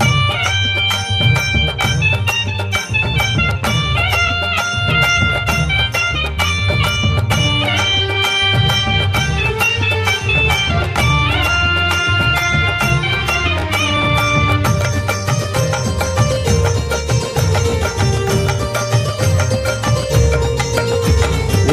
you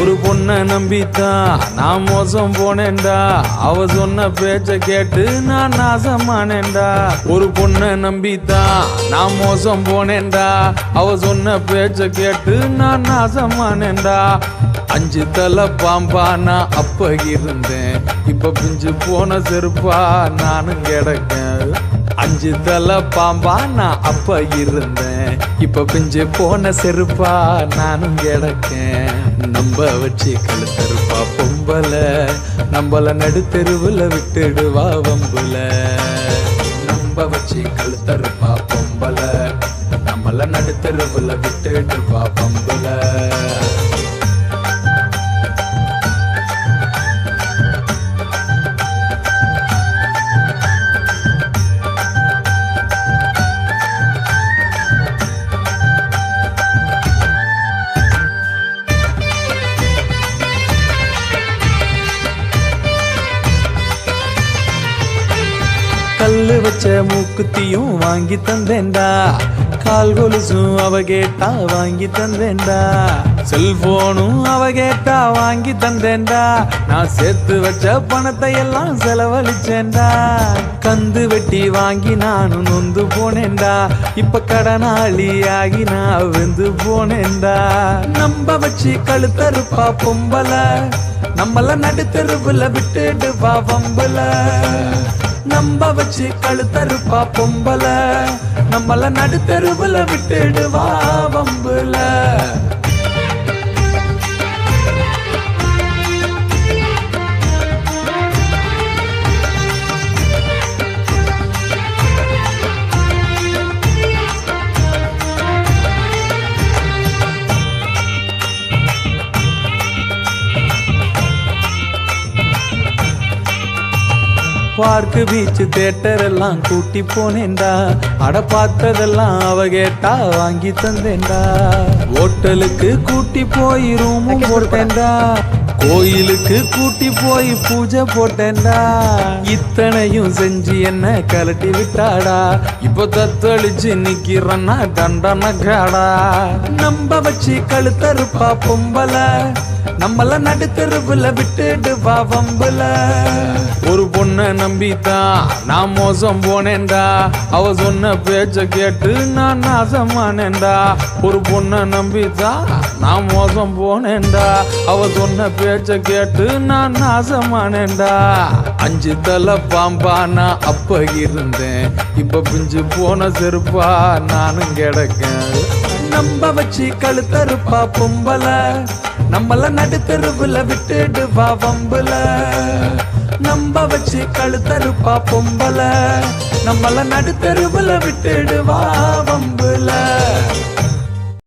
ஒரு பொண்ணை நம்பித்தான் நான் மோசம் போனேன்டா. அவ சொன்ன பேச்ச கேட்டு நான் நாசமானேன்டா. ஒரு பொண்ணை நம்பித்தான் நான் மோசம் போனேன்டா. அவ சொன்ன பேச்ச கேட்டு நான் நாசமானேன்டா. அஞ்சு தலை பாம்பா நான் அப்ப இருந்தேன். இப்ப பிஞ்சு போன செருப்பா நானும் கிடக்கேன். அஞ்சு தலை பாம்பா நான் அப்ப இருந்தேன். இப்ப பிஞ்சு போன செருப்பா நானும் கிடக்கேன். நம்ப வச்சு கழுத்தருப்பா பொம்பல. நம்மள நடுத்தெருவுல விட்டுடுவா வம்புல. நம்ப வச்சு கழுத்தருப்பா பொம்பல. நம்மள நடுத்தெருவுல விட்டுடுவா வம்புல. கல்லு வச்ச மூக்குத்தியும் வாங்கி தந்தேன்டா. கால் கொலுசும் அவ கேட்டா வாங்கி தந்தேன்டா. செல்போனும் அவ கேட்டா வாங்கி தந்தேன்டா. நான் சேர்த்து வச்ச பணத்தை எல்லாம் செலவழிச்சேன்டா. கந்து வெட்டி வாங்கி நானும் நொந்து போனேன்டா. இப்ப கடனாளி ஆகி நான் வெந்து போனேன்டா. நம்ப வச்சு கழுத்தருப்பா பொம்பல. நம்மள நடுத்தெருவுல விட்டுடு வா வம்பல. நம்ப வச்சு கழுத்தருப்பா பொம்பல. நம்மள நடுத்தருவுல விட்டுடுவா வம்புல. பார்க்கு பீச் தேட்டர் எல்லாம் கூட்டி போனேன்டா. அட பார்த்ததெல்லாம் அவ கேட்டா வாங்கி தந்தேன்டா. ஹோட்டலுக்கு கூட்டி போய் ரூமும் போட்டேன்டா. கோயிலுக்கு கூட்டி போய் பூஜை போட்டேன்டா. இத்தனையும் செஞ்சு என்ன கலட்டி விட்டாடா. இப்போ தத்தளிச்சு நிக்கிறன்னா தண்டன காடா. நம்ப வச்சு கழுத்தருப்பா பொம்பல நம்மள நடுத்தருவுல விட்டுடு வா வம்புல. ஒரு பொண்ணை நம்பித்தான் நான் மோசம் போனேன்டா. அவ சொன்ன பேச்ச கேட்டு நான் நாசமானேன்டா. ஒரு பொண்ணை நம்பித்தான் நான் மோசம் போனேன்டா. அவ சொன்ன பேச்ச கேட்டு நான் நாசமானேன்டா. அஞ்சு தலை பாம்பா நான் அப்ப இருந்தேன். இப்ப பிஞ்சு போன செருப்பா நானும் கிடக்கேன். நம்ப வச்சு கழுத்தருப்பா பொம்பல. நம்மள நடுத்தருவுல விட்டுடுவா வம்புல. நம்ப வச்சு கழுத்தருப்பா பொம்பல. நம்மள நடுத்தருவுல விட்டுடுவா வம்புல.